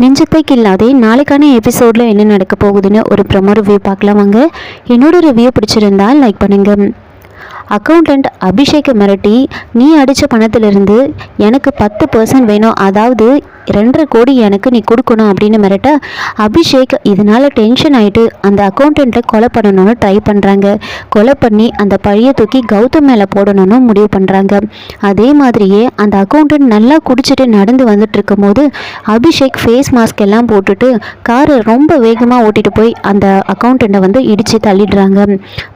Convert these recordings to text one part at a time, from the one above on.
நெஞ்சத்தைக்கு இல்லாதே நாளைக்கான எபிசோடில் என்ன நடக்க போகுதுன்னு ஒரு ப்ரமோ ரிவ்யூ பார்க்கலாம் வாங்க. என்னோட ரிவ்யூ பிடிச்சிருந்தா லைக் பண்ணுங்கள் அக்கௌண்டண்ட் அபிஷேக்கை மிரட்டி நீ அடித்த பணத்திலிருந்து எனக்கு பத்து பர்சன்ட் வேணும். அதாவது ரெண்டரை கோடி எனக்கு நீ கொடுக்கணும் அப்படின்னு மிரட்ட அபிஷேக் இதனால் டென்ஷன் ஆகிட்டு அந்த அக்கௌண்டண்ட்டை கொலை பண்ணணும்னு ட்ரை பண்ணுறாங்க கொலை பண்ணி அந்த பழியை தூக்கி கௌதம் மேலே போடணும்னு முடிவு பண்ணுறாங்க அதே மாதிரியே அந்த அக்கௌண்டன்ட் நல்லா குடிச்சிட்டு நடந்து வந்துட்டு இருக்கும்போது அபிஷேக் ஃபேஸ் மாஸ்க் எல்லாம் போட்டுட்டு காரை ரொம்ப வேகமாக ஓட்டிட்டு போய் அந்த அக்கௌண்டண்ட்டை வந்து இடித்து தள்ளிடுறாங்க.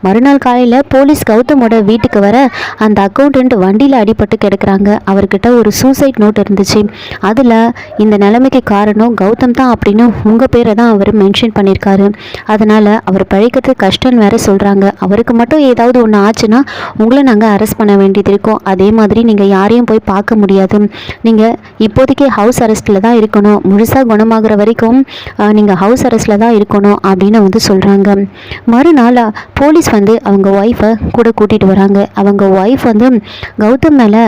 மறுநாள் காலையில் போலீஸ் கௌதமோட வீட்டுக்கு வர அந்த அக்கௌண்டன்ட் வண்டியில் அடிபட்டு கிடக்குறாங்க. அவர்கிட்ட ஒரு சூசைட் நோட் இருந்துச்சு. அதில் இந்த நிலைமைக்கு காரணம் கௌதம் தான் அப்படின்னு உங்கள் பேரை தான் அவர் மென்ஷன் பண்ணியிருக்காரு. அதனால் அவர் பழிக்கிறது கஷ்டம்னு வேற சொல்கிறாங்க அவருக்கு மட்டும் ஏதாவது ஒன்று ஆச்சுன்னா உங்களை நாங்கள் அரெஸ்ட் பண்ண வேண்டியது இருக்கும். அதே மாதிரி நீங்கள் யாரையும் போய் பார்க்க முடியாது. நீங்கள் இப்போதைக்கு ஹவுஸ் அரெஸ்ட்டில் தான் இருக்கணும். முழுசாக குணமாகிற வரைக்கும் நீங்கள் ஹவுஸ் அரெஸ்ட்டில் தான் இருக்கணும் அப்படின்னு வந்து சொல்கிறாங்க மறுநாள் போலீஸ் வந்து அவங்க ஒய்ஃபை கூட கூட்டிகிட்டு வராங்க. அவங்க ஒய்ஃப் வந்து கௌதம் மேலே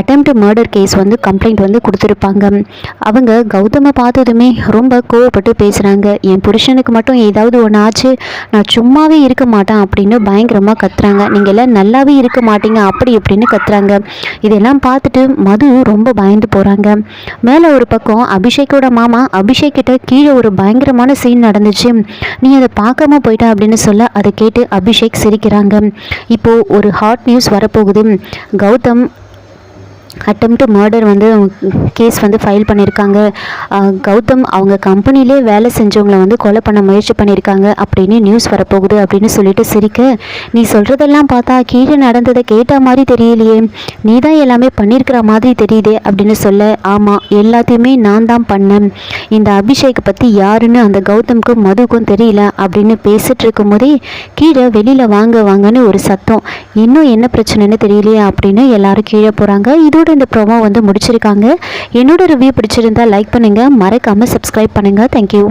அட்டெம்ப்ட் மர்டர் கேஸ் வந்து கம்ப்ளைண்ட் வந்து கொடுத்துருப்பாங்க. அவங்க கௌதமை பார்த்ததுமே ரொம்ப கோவப்பட்டு பேசுகிறாங்க என் புருஷனுக்கு மட்டும் ஏதாவது ஒன்று ஆச்சு நான் சும்மாவே இருக்க மாட்டேன் அப்படின்னு பயங்கரமாக கத்துறாங்க. நீங்கள் எல்லாம் நல்லாவே இருக்க மாட்டீங்க அப்படி இப்படின்னு கத்துறாங்க. இதெல்லாம் பார்த்துட்டு மது ரொம்ப பயந்து போகிறாங்க மேலே ஒரு பக்கம் அபிஷேக்கோட மாமா அபிஷேக் கிட்ட கீழே ஒரு பயங்கரமான சீன் நடந்துச்சு. நீ அதை பார்க்காம போயிட்ட அப்படின்னு சொல்ல அதை கேட்டு அபிஷேக் சிரிக்கிறாங்க. இப்போது ஒரு ஹாட் நியூஸ் வரப்போகுது. கௌதம் அட்டம்ப்ட் மர்டர் வந்து கேஸ் வந்து ஃபைல் பண்ணியிருக்காங்க கௌதம் அவங்க கம்பெனிலே வேலை செஞ்சவங்கள வந்து கொலை பண்ண முயற்சி பண்ணியிருக்காங்க அப்படின்னு நியூஸ் வரப்போகுது அப்படின்னு சொல்லிட்டு சிரிக்க நீ சொல்கிறதெல்லாம் பார்த்தா கீழே நடந்ததை கேட்ட மாதிரி தெரியலையே. நீ தான் எல்லாமே பண்ணியிருக்கிற மாதிரி தெரியுதே அப்படின்னு சொல்ல ஆமாம் எல்லாத்தையுமே நான் தான் பண்ணேன். இந்த அபிஷேக் பற்றி யாருன்னு அந்த கௌதம்க்கும் மதுக்கும் தெரியல அப்படின்னு பேசிகிட்டு இருக்கும்போதே கீழே வெளியில் வாங்க வாங்கன்னு ஒரு சத்தம். இன்னும் என்ன பிரச்சனைன்னு தெரியலையே அப்படின்னு எல்லாரும் கீழே போகிறாங்க இதோட இந்த ப்ரோமோ வந்து முடிச்சிருக்காங்க. என்னோட ரிவ்யூ பிடிச்சிருந்தா லைக் பண்ணுங்கள் மறக்காமல் சப்ஸ்கிரைப் பண்ணுங்கள் தேங்க்யூ